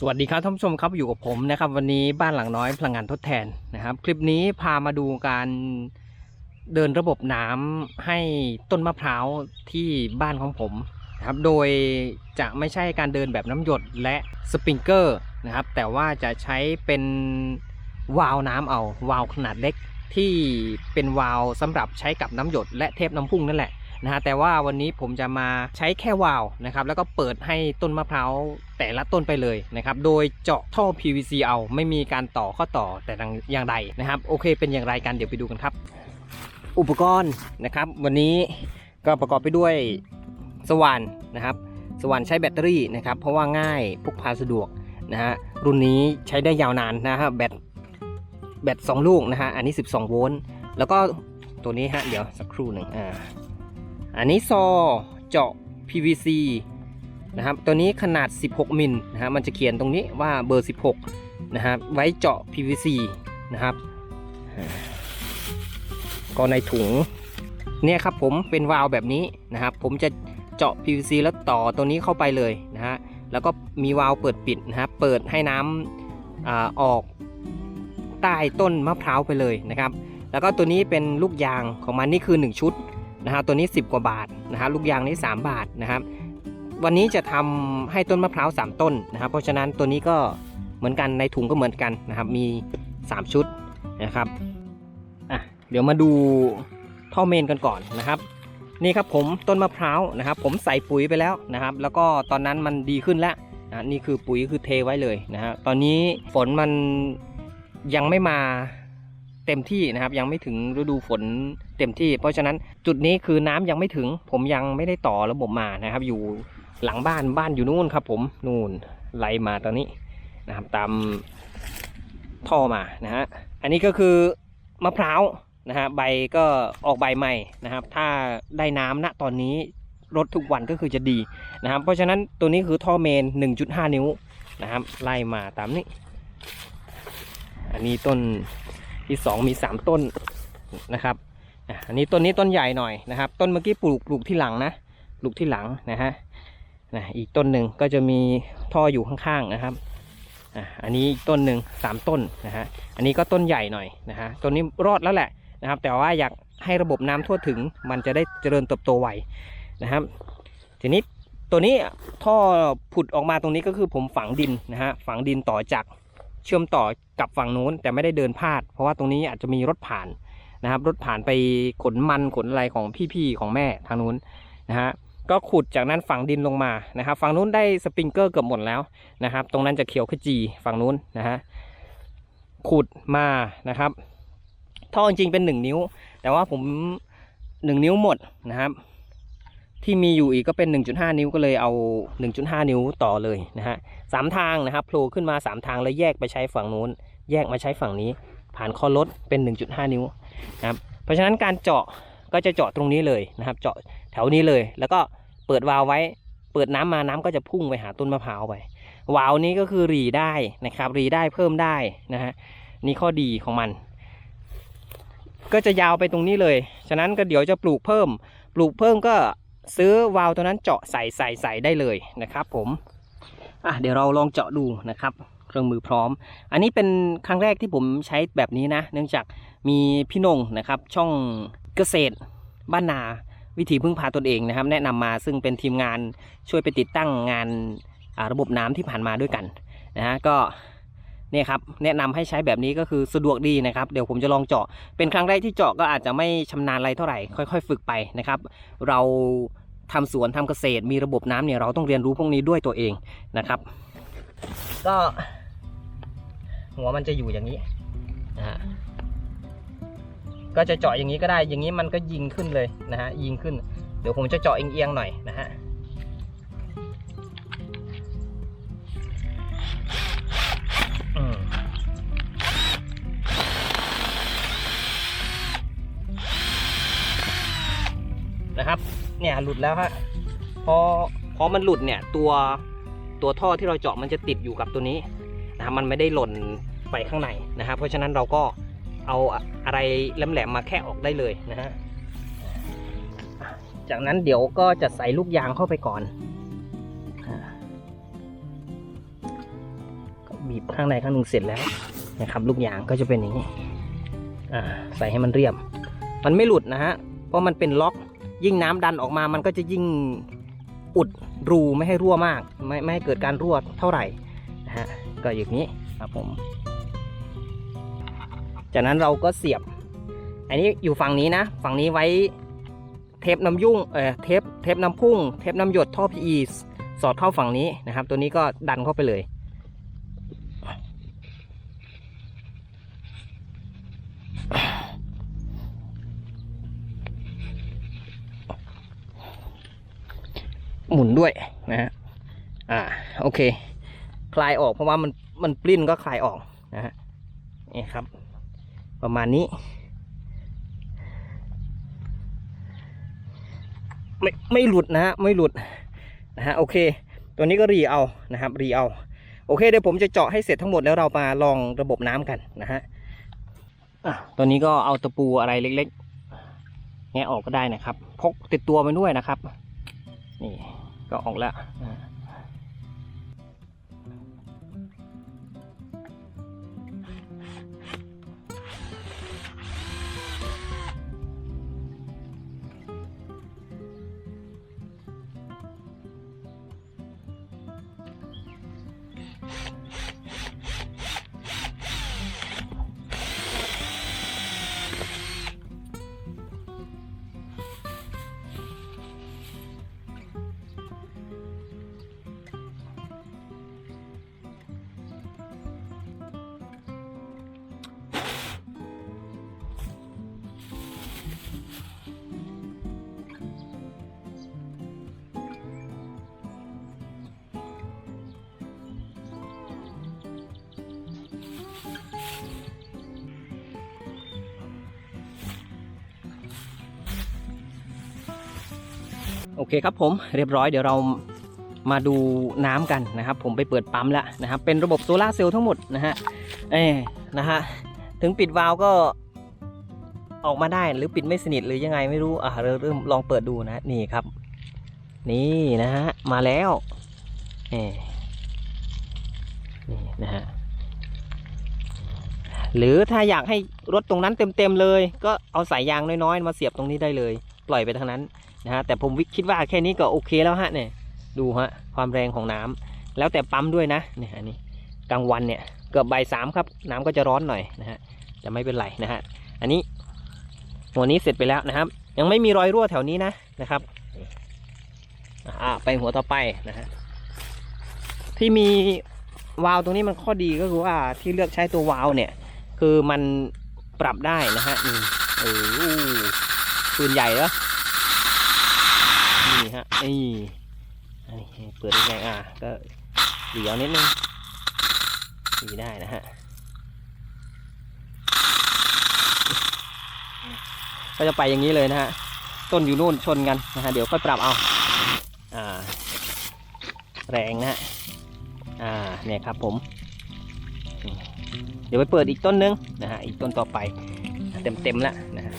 สวัสดีครับท่านผู้ชมครับอยู่กับผมนะครับวันนี้บ้านหลังน้อยพลังงานทดแทนนะครับ คลิปนี้พามาดูการเดินระบบน้ำให้ต้นมะพร้าวที่บ้านของผมนะครับโดยจะไม่ใช่การเดินแบบน้ำหยดและสปริงเกอร์นะครับแต่ว่าจะใช้เป็นวาล์วน้ำเอาวาล์วขนาดเล็กที่เป็นวาล์วสำหรับใช้กับน้ำหยดและเทปน้ำพุ่งนั่นแหละ นะฮะแต่ว่าวันนี้ผมจะมาใช้แค่วาล์วนะครับแล้วก็เปิดให้ต้นมะพร้าวแต่ละต้นไปเลยนะครับโดยเจาะท่อ PVC เอาไม่มีการต่อข้อต่อแต่อย่างใดนะครับโอเค เป็นอย่างไรกันเดี๋ยวไปดูกันครับ อุปกรณ์นะครับ วันนี้ก็ประกอบไปด้วยสว่านนะครับสว่านใช้แบตเตอรี่นะครับเพราะว่าง่ายพกพาสะดวกนะฮะรุ่นนี้ใช้ได้ยาวนานนะฮะแบตแบตสองลูกนะฮะอันนี้ 12 โวลต์แล้วก็ตัวนี้ฮะเดี๋ยวสักครู่หนึ่งอ่า อันนี้ซอเจาะ PVC นะครับ ตัวนี้ขนาด 16 มิลนะฮะมันจะเขียนตรงนี้ว่าเบอร์ 16 นะครับ ไว้เจาะ PVC นะครับ ก็ในถุง เนี่ยครับผมเป็นวาล์วแบบนี้นะครับ ผมจะเจาะ PVC แล้วต่อตัวนี้เข้าไปเลยนะฮะ แล้วก็มีวาล์วเปิดปิดนะครับ เปิดให้น้ำอาออกใต้ต้นมะพร้าวไปเลยนะครับ แล้วก็ตัวนี้เป็นลูกยางของมันนี่คือ 1 ชุด นะฮะตัวนี้ 10 กว่าบาทนะฮะลูกยางนี้ 3 บาทนะครับ วันนี้จะทำให้ต้นมะพร้าว 3 ต้นนะครับเพราะฉะนั้นตัวนี้ก็เหมือนกันในถุงก็เหมือนกันนะครับมี 3 ชุดนะครับอะเดี๋ยวมาดูท่อเมนกันก่อนนะครับนี่ครับผมต้นมะพร้าวนะครับ ผมใส่ปุ๋ยไปแล้วนะครับ แล้วก็ตอนนั้นมันดีขึ้นแล้วนะนี่คือปุ๋ยคือเทไว้เลยนะฮะตอนนี้ฝนมันยังไม่มา เต็มที่นะครับ ยังไม่ถึงฤดูฝนเต็มที่ เพราะฉะนั้นจุดนี้คือน้ำยังไม่ถึง ผมยังไม่ได้ต่อระบบมานะครับ อยู่หลังบ้านบ้านอยู่นู่นครับ ผมนู่นไหลมาตอนนี้นะครับ ตามท่อมานะฮะอันนี้ก็คือมะพร้าวนะฮะใบก็ออกใบใหม่นะครับ ถ้าได้น้ำณตอนนี้รดทุกวันก็คือจะดีนะครับ เพราะฉะนั้นตัวนี้คือท่อเมน 1.5 นิ้วนะครับ ไล่มาตามนี้ อันนี้ต้น ที่2มี3ต้นนะครับอันนี้ต้นนี้ต้นใหญ่หน่อยนะครับ ต้นเมื่อกี้ปลูกปลูกที่หลังนะปลูกที่หลังนะฮะนะอีกต้นหนึ่งก็จะมีท่ออยู่ข้างๆนะครับอันนี้อีกต้นหนึ่งสามต้นนะฮะอันนี้ก็ต้นใหญ่หน่อยนะฮะต้นนี้รอดแล้วแหละนะครับ แต่ว่าอยากให้ระบบน้ำทั่วถึงมันจะได้เจริญเติบโตไวนะครับ ทีนี้ตัวนี้ท่อผุดออกมาตรงนี้ก็คือผมฝังดินนะฮะฝังดินต่อจาก เชื่อมต่อกับฝั่งนู้น แต่ไม่ได้เดินพาด เพราะว่าตรงนี้อาจจะมีรถผ่านนะครับ รถผ่านไปขนมันขนอะไรของพี่ๆของแม่ทางนู้นนะฮะก็ขุดจากนั้นฝังดินลงมานะครับฝั่งนู้นได้สปริงเกอร์เกือบหมดแล้วนะครับ ตรงนั้นจะเขียวขจีฝั่งนู้นนะฮะขุดมานะครับท่อจริงๆเป็นหนึ่งนิ้ว แต่ว่าผมหนึ่งนิ้วหมดนะครับ ที่มีอยู่อีกก็เป็น 1.5 นิ้วก็เลยเอา 1.5 นิ้วต่อเลยนะฮะสามทางนะครับโผล่ขึ้นมา 3 ทางแล้วแยกไปใช้ฝั่งนู้น แยกมาใช้ฝั่งนี้ ผ่านคอรถเป็น 1.5 นิ้วนะครับเพราะฉะนั้นการเจาะก็จะเจาะตรงนี้เลยนะครับ เจาะแถวนี้เลย แล้วก็เปิดวาล์วไว้ เปิดน้ำมาน้ำก็จะพุ่งไปหาต้นมะพร้าวไปวาล์วนี้ก็คือรีได้นะครับรีได้เพิ่มได้นะฮะนี่ข้อดีของมัน ก็จะยาวไปตรงนี้เลย ฉะนั้นก็เดี๋ยวจะปลูกเพิ่ม ปลูกเพิ่มก็ ซื้อวาล์วตัวนั้นเจาะใส่ใส่ใส่ได้เลยนะครับ ผมอะเดี๋ยวเราลองเจาะดูนะครับ เครื่องมือพร้อม อันนี้เป็นครั้งแรกที่ผมใช้แบบนี้นะ เนื่องจากมีพี่นงนะครับ ช่องเกษตรบ้านนาวิธีพึ่งพาตนเองนะครับ แนะนำมาซึ่งเป็นทีมงานช่วยไปติดตั้งงานระบบน้ำที่ผ่านมาด้วยกันนะฮะก็ เนี่ยครับแนะนำให้ใช้แบบนี้ก็คือสะดวกดีนะครับเดี๋ยวผมจะลองเจาะ เป็นครั้งแรกที่เจาะก็อาจจะไม่ชำนาญอะไรเท่าไหร่ค่อย ๆ ฝึกไปนะครับ เราทำสวนทำเกษตรมีระบบน้ำเนี่ยเราต้องเรียนรู้พวกนี้ด้วยตัวเองนะครับ ก็ หัวมันจะอยู่อย่างนี้นะก็จะเจาะอย่างนี้ก็ได้อย่างนี้มันก็ยิงขึ้นเลยนะฮะยิงขึ้น เดี๋ยวผมจะเจาะเอียงๆหน่อยนะฮะ นะครับ เนี่ยหลุดแล้วฮะพอพอมันหลุดเนี่ยตัวตัวท่อที่เราเจาะมันจะติดอยู่กับตัวนี้นะครับมันไม่ได้หล่นไปข้างในนะครับ เพราะฉะนั้นเราก็เอาอะไรแหลมๆมาแค่ออกได้เลยนะฮะจากนั้นเดี๋ยวก็จะใส่ลูกยางเข้าไปก่อนอ่าบข้างในข้างหนึ่งเสร็จแล้วนะครับ ลูกยางก็จะเป็นอย่างนี้ใส่ให้มันเรียบ มันไม่หลุดนะฮะเพราะมันเป็นล็อก ยิ่งน้ำดันออกมามันก็จะยิ่งอุดรูไม่ให้รั่วมาก ไม่ไม่ให้เกิดการรั่วเท่าไหร่นะฮะก็อย่างนี้ครับผม จากนั้นเราก็เสียบ อันนี้อยู่ฝั่งนี้นะ ฝั่งนี้ไว้เทปน้ำยุ่งเออเทปเทปน้ำพุ่ง เทปน้ำหยดท่อ PE สอดเข้าฝั่งนี้นะครับ ตัวนี้ก็ดันเข้าไปเลย ด้วยนะฮะอ่าโอเค คลายออกเพราะว่ามันมันปลิ้นก็คลายออกนะฮะนี่ครับ ประมาณนี้ ไม่ไม่หลุดนะฮะไม่หลุดนะฮะโอเค ตัวนี้ก็รีเอานะครับรีเอาโอเคเดี๋ยวผมจะเจาะให้เสร็จทั้งหมดแล้วเรามาลองระบบน้ำกันนะฮะอะตัวนี้ก็เอาตะปูอะไรเล็กๆแงะออกก็ได้นะครับ พกติดตัวไปด้วยนะครับ นี่ ก็ออกแล้ว โอเคครับผมเรียบร้อยเดี๋ยวเรามาดูน้ำกันนะครับ ผมไปเปิดปั๊มแล้วนะครับเป็นระบบโซลาร์เซลล์ทั้งหมดนะฮะเอ้นะฮะถึงปิดวาล์วก็ออกมาได้หรือปิดไม่สนิทหรือยังไงไม่รู้อะเราเริ่มลองเปิดดูนะนี่ครับ นี่นะฮะมาแล้วเอนี่นะฮะหรือถ้าอยากให้รถตรงนั้นเต็มๆเลย ก็เอาสายยางน้อยๆ มาเสียบตรงนี้ได้เลย ปล่อยไปทางนั้น นะฮะแต่ผมวิคิดว่าแค่นี้ก็โอเคแล้วฮะเนี่ยดูฮะความแรงของน้ำแล้วแต่ปั๊มด้วยนะเนี่ยอันนี้กลางวันเนี่ยเกือบบ่ายสามครับ น้ำก็จะร้อนหน่อยนะฮะแต่ไม่เป็นไรนะฮะอันนี้หัวนี้เสร็จไปแล้วนะครับ ยังไม่มีรอยรั่วแถวนี้นะนะครับอ่าไปหัวต่อไปนะฮะที่มีวาล์วตรงนี้มันข้อดีก็คือว่าที่เลือกใช้ตัววาล์วเนี่ย คือมันปรับได้นะฮะนี่โอ้ปืนใหญ่แล้วนี่ฮะ นี่เปิดได้ไงอะก็เดี๋ยวนิดนึงดีได้นะฮะก็จะไปอย่างนี้เลยนะฮะ ต้นอยู่นู่นชนกันนะฮะ เดี๋ยวค่อยปรับเอา อ่า แรงนะฮะ อ่า เนี่ยครับผม เดี๋ยวไปเปิดอีกต้นนึงนะฮะ อีกต้นต่อไปเต็มเต็มๆแล้วนะฮะ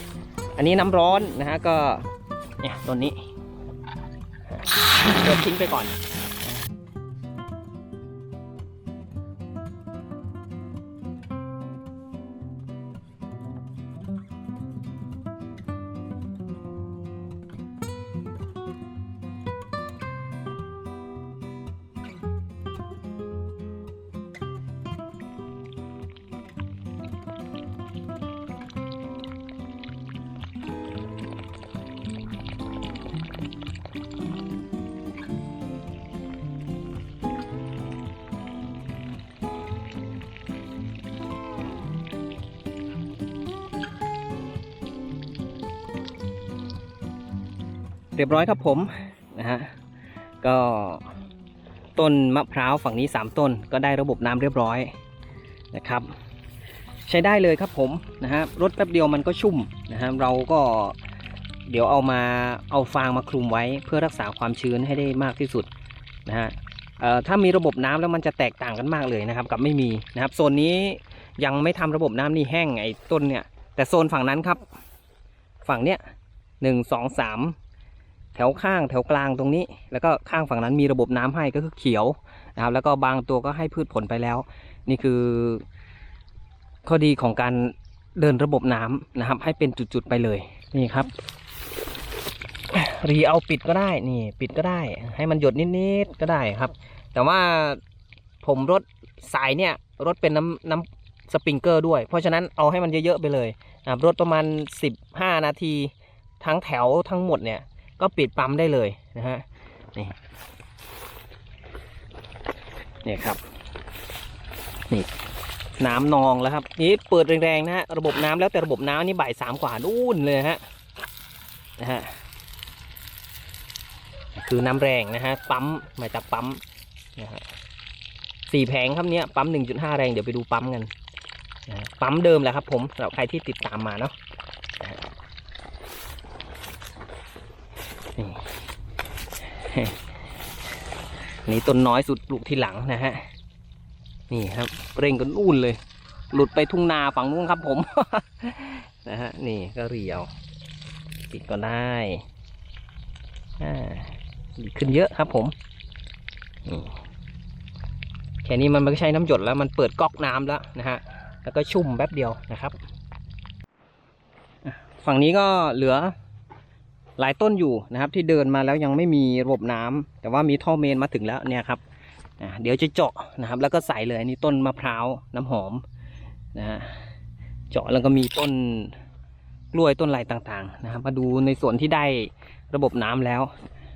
อันนี้น้ำร้อนนะฮะ ก็ เนี่ยต้นนี้ เปิดทิ้งไปก่อน เรียบร้อยครับผมนะฮะก็ต้นมะพร้าวฝั่งนี้ 3 ต้น ก็ได้ระบบน้ำเรียบร้อยนะครับ ใช้ได้เลยครับผมนะฮะรถแป๊บเดียวมันก็ชุ่มนะฮะเราก็เดี๋ยวเอามาเอาฟางมาคลุมไว้เพื่อรักษาความชื้นให้ได้มากที่สุดนะฮะเอ่อถ้ามีระบบน้ำแล้วมันจะแตกต่างกันมากเลยนะครับ กับไม่มีนะครับโซนนี้ยังไม่ทำระบบน้ำนี่แห้งไอ้ต้นเนี่ย แต่โซนฝั่งนั้นครับ ฝั่งเนี้ยหนึ่งสองสาม ถวข้างแถวกลางตรงนี้ แล้วก็ข้างฝั่งนั้นมีระบบน้ำให้ก็คือเขียวนะครับ แล้วก็บางตัวก็ให้พืชผลไปแล้ว นี่คือข้อดีของการเดินระบบน้ำนะครับ ให้เป็นจุดๆไปเลยนี่ครับ รีเอาปิดก็ได้นี่ ปิดก็ได้ ให้มันหยดนิดๆก็ได้ครับ แต่ว่าผมรถสายเนี่ยรถเป็นน้ำน้ำสปริงเกอร์ด้วย เพราะฉะนั้นเอาให้มันเยอะๆไปเลยรับรถประมาณ 15 นาที ทั้งแถวทั้งหมดเนี่ย ก็ปิดปั๊มได้เลยนะฮะนี่นี่ครับนี่น้ำนองแล้วครับนี่เปิดแรงๆนะฮะระบบน้ำแล้วแต่ระบบน้ำนี่บ่ายสามกว่านู่นเลยฮะนะฮะคือน้ำแรงนะฮะปั๊มมาจากปั๊มนะฮะสี่แผงครับเนี้ยปั๊มหนึ่งจุดห้าแรงเดี๋ยวไปดูปั๊มกันนะฮะปั๊มเดิมแหละครับผมสำหรับใครที่ติดตามมาเนาะฮะนี่ นี่ต้นน้อยสุดปลูกที่หลังนะฮะ นี่ครับ เร่งกันอุ่นเลย หลุดไปทุ่งนาฝั่งนู้นครับผม นะฮะ นี่ก็เรียว ปิดก็ได้อ่าขึ้นเยอะครับผมแค่นี้มันไม่ใช่น้ำหยดแล้วมันเปิดก๊อกน้ำแล้วนะฮะ แล้วก็ชุ่มแป๊บเดียวนะครับ ฝั่งนี้ก็เหลือ หลายต้นอยู่นะครับ ที่เดินมาแล้วยังไม่มีระบบน้ำแต่ว่ามีท่อเมนมาถึงแล้วเนี่ยครับเดี๋ยวจะเจาะนะครับ แล้วก็ใส่เลยอันนี้ต้นมะพร้าวน้ำหอมนะฮะเจาะแล้วก็มีต้นกล้วยต้นอะไรต่างๆนะครับ มาดูในส่วนที่ได้ระบบน้ำแล้ว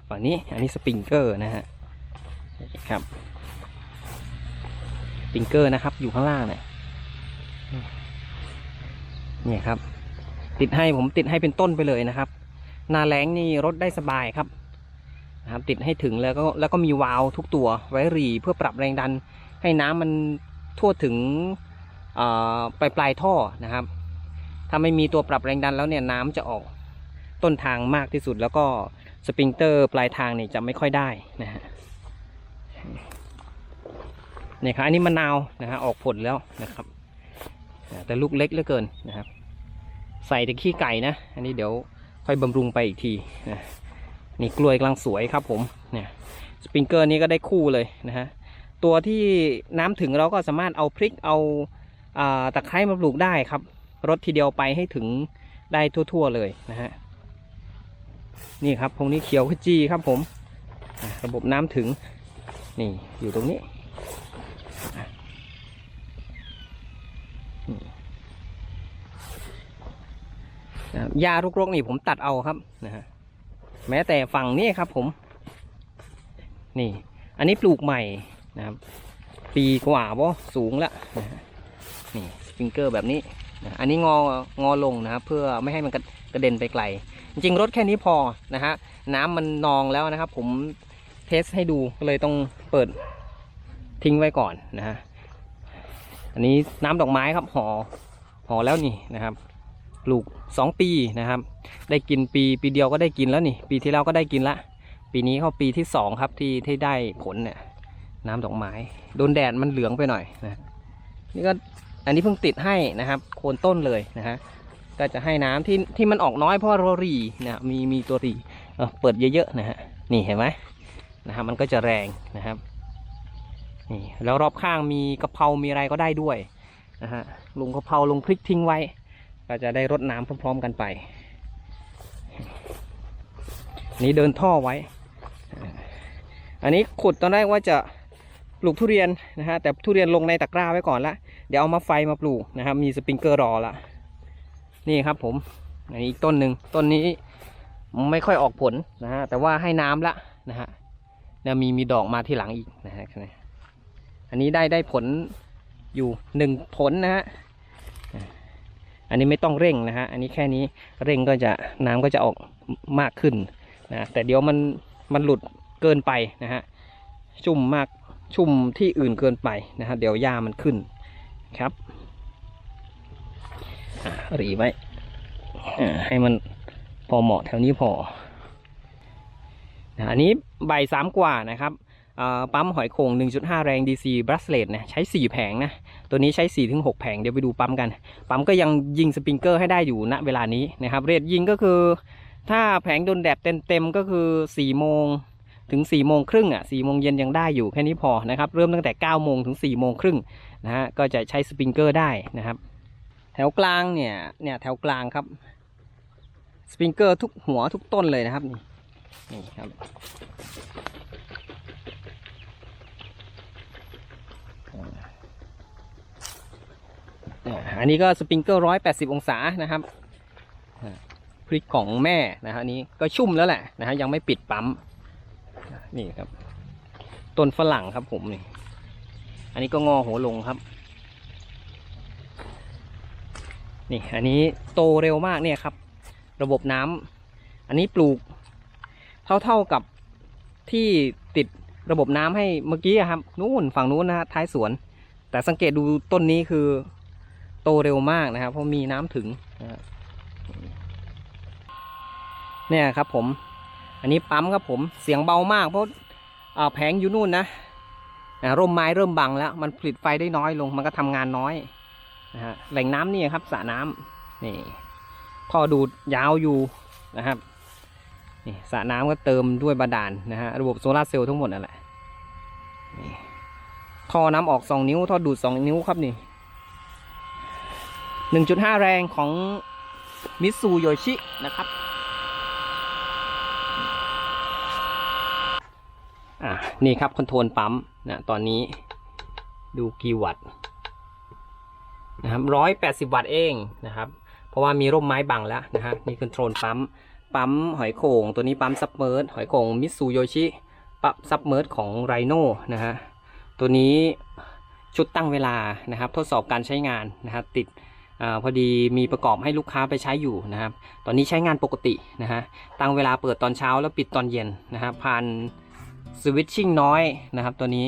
ฝั่งนี้อันนี้สปริงเกอร์นะฮะครับสปริงเกอร์นะครับอยู่ข้างล่างเนี่ยเนี่ยครับ ติดให้ผมติดให้เป็นต้นไปเลยนะครับ หนาแรงนี่รถได้สบายครับนะครับ ติดให้ถึงแล้วก็แล้วก็มีวาล์วทุกตัวไว้รีเพื่อปรับแรงดัน ให้น้ำมันทั่วถึงปลายปลายท่อนะครับ ถ้าไม่มีตัวปรับแรงดันแล้วเนี่ยน้ำจะออกต้นทางมากที่สุดแล้วก็สปริงเตอร์ปลายทางเนี่ยจะไม่ค่อยได้นะฮะเนี่ยครับอันนี้มะนาวนะฮะออกผลแล้วนะครับ แต่ลูกเล็กเหลือเกินนะครับ ใส่แต่ขี้ไก่นะ อันนี้เดี๋ยว ค่อยบำรุงไปอีกทีนะนี่กล้วยกำลังสวยครับผมเนี่ยสปริงเกอร์นี้ก็ได้คู่เลยนะฮะตัวที่น้ำถึงเราก็สามารถเอาพริกเอาอาตะไคร้มาปลูกได้ครับรถทีเดียวไปให้ถึงได้ทั่ว ๆ เลยนะฮะนี่ครับพงนี้เขียวขจีครับผมระบบน้ำถึงนี่อยู่ตรงนี้อะนี่ นะครับหญ้ารกๆนี่ผมตัดเอาครับนะฮะแม้แต่ฝั่งนี้ครับผม นี่ อันนี้ปลูกใหม่นะครับ ปีกว่าบ่สูงแล้วนะฮะนี่สปริงเกอร์แบบนี้นะอันนี้งองอลงนะครับ เพื่อไม่ให้มันกระกระเด็นไปไกล จริงรถแค่นี้พอนะฮะน้ำมันนองแล้วนะครับ ผมเทสให้ดูก็เลยต้องเปิดทิ้งไว้ก่อนนะฮะอันนี้น้ำดอกไม้ครับห่อห่อแล้วนี่นะครับ ปลูกสองปีนะครับ ได้กินปีปีเดียวก็ได้กินแล้วนี่ ปีที่แล้วก็ได้กินละ ปีนี้เข้าปีที่สองครับที่ที่ได้ผลเนี่ยน้ำดอกไม้โดนแดดมันเหลืองไปหน่อยนะนี่ก็อันนี้เพิ่งติดให้นะครับ โคนต้นเลยนะฮะก็จะให้น้ำที่ที่มันออกน้อยเพราะว่าเรารีนะมีมีตัวรีเออเปิดเยอะๆนะฮะนี่เห็นไหมนะฮะมันก็จะแรงนะครับนี่แล้วรอบข้างมีกะเพรา มีอะไรก็ได้ด้วยนะฮะลงกะเพราลงพริกทิ้งไว้ ก็จะได้รดน้ำพร้อมๆกันไป นี่เดินท่อไว้ อันนี้ขุดตอนแรกว่าจะปลูกทุเรียนนะฮะแต่ทุเรียนลงในตะกร้าไว้ก่อนละเดี๋ยวเอามาไฟมาปลูกนะครับมีสปริงเกอร์รอละนี่ครับผมอันนี้อีกต้นหนึ่งต้นนี้ไม่ค่อยออกผลนะฮะแต่ว่าให้น้ำละนะฮะเนี่ยมีมีดอกมาที่หลังอีกนะฮะอันนี้ได้ได้ผลอยู่หนึ่งผลนะฮะ อันนี้ไม่ต้องเร่งนะฮะอันนี้แค่นี้เร่งก็จะน้ำก็จะออกมากขึ้นนะแต่เดี๋ยวมันมันหลุดเกินไปนะฮะชุ่มมากชุ่มที่อื่นเกินไปนะฮะเดี๋ยวหญ้ามันขึ้นครับหรีไว้อ่ให้มันพอเหมาะแถวนี้พอนะอันนี้ใบสามกว่านะครับ ปั๊มหอยโข่ง 1.5 แรง DC b r u s l e t นะใช้ 4 แผงนะ ตัวนี้ใช้ 4-6 แผง เดี๋ยวไปดูปั๊มกัน ปั๊มก็ยังยิงสปริงเกอร์ให้ได้อยู่ณเวลานี้นะครับ เรทยิงก็คือ ถ้าแผงโดนแดดเต็มๆ ก็คือ 4 โมงถึง 4 โมงครึ่งอะสี่โมงเย็นยังได้อยู่แค่นี้พอนะครับ เริ่มตั้งแต่ 9 โมงถึง 4 โมงครึ่งนะฮะ ก็จะใช้สปริงเกอร์ได้นะครับ แถวกลางเนี่ย เนี่ยแถวกลางครับ สปริงเกอร์ทุกหัวทุกต้นเลยนะครับ นี่นี่ครับอ่า อันนี้ก็สปริงเกอร์ร้อยแปดสิบองศานะครับพริกของแม่นะฮะนนี้ก็ชุ่มแล้วแหละนะฮะยังไม่ปิดปั๊มนี่ครับต้นฝรั่งครับผมนี่อันนี้ก็งอหัวลงครับ นี่อันนี้โตเร็วมากเนี่ยครับ ระบบน้ำอันนี้ปลูก เท่าเท่ากับที่ติด ระบบน้ำให้เมื่อกี้ครับนู่นฝั่งนู้นนะฮะท้ายสวน แต่สังเกตดูต้นนี้คือ โตเร็วมากนะครับ เพราะมีน้ำถึงนะเนี่ยครับผม อันนี้ปั๊มครับผมเสียงเบามากเพราะแผงอยู่นู่นนะร่มไม้เริ่มบังแล้ว มันผลิตไฟได้น้อยลง มันก็ทำงานน้อยนะฮะแหล่งน้ำนี่ครับสระน้ำนี่ท่อดูดยาวอยู่นะครับ นี่สระน้ำก็เติมด้วยบาดาลนะฮะระบบโซลาเซลล์ทั้งหมดนั่นแหละท่อน้ำออกสองนิ้วท่อดูดสองนิ้วครับนี่หนึ่งจุดห้าแรงของมิตซูโยชินะครับอะนี่ครับคอนโทรลปั๊มนะตอนนี้ดูกี่วัตต์นะครับร้อยแปดสิบวัตต์เองนะครับ เพราะว่ามีร่มไม้บังแล้วนะฮะนี่คือโทรลปั๊ม ปั๊มหอยโข่งตัวนี้ปั๊มซับเมอร์หอยโข่งมิตซูโยชิปั๊มซับเมอร์ของไรโน่นะฮะตัวนี้ชุดตั้งเวลานะครับ ทดสอบการใช้งานนะครับติดอพอดีมีประกอบให้ลูกค้าไปใช้อยู่นะครับ ตอนนี้ใช้งานปกตินะฮะตั้งเวลาเปิดตอนเช้าแล้วปิดตอนเย็นนะครับผ่านสวิตชิ่งน้อยนะครับตัวนี้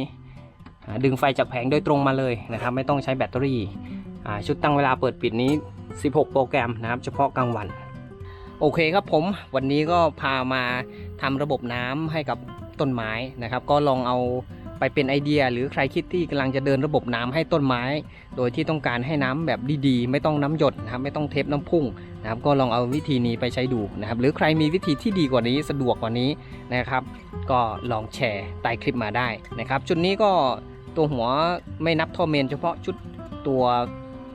ดึงไฟจากแผงโดยตรงมาเลยนะครับ ไม่ต้องใช้แบตเตอรี่ชุดตั้งเวลาเปิดปิดนี้ 16 โปรแกรมนะครับ เฉพาะกลางวัน โอเคครับผมวันนี้ก็พามาทำระบบน้ำให้กับต้นไม้นะครับ ก็ลองเอาไปเป็นไอเดีย หรือใครคิดที่กำลังจะเดินระบบน้ำให้ต้นไม้ โดยที่ต้องการให้น้ำแบบดีๆ ไม่ต้องน้ำหยดนะครับไม่ต้องเทปน้ำพุ่งนะครับก็ลองเอาวิธีนี้ไปใช้ดูนะครับ หรือใครมีวิธีที่ดีกว่านี้สะดวกกว่านี้นะครับ ก็ลองแชร์ใต้คลิปมาได้นะครับ ชุดนี้ก็ตัวหัวไม่นับท่อเมน เฉพาะชุดตัว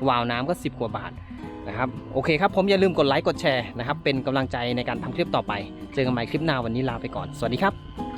วาล์วน้ำก็ 10 กว่าบาท นะครับโอเคครับผมอย่าลืมกดไลค์กดแชร์นะครับเป็นกำลังใจในการทำคลิปต่อไป เจอกันใหม่คลิปหน้าวันนี้ลาไปก่อน สวัสดีครับ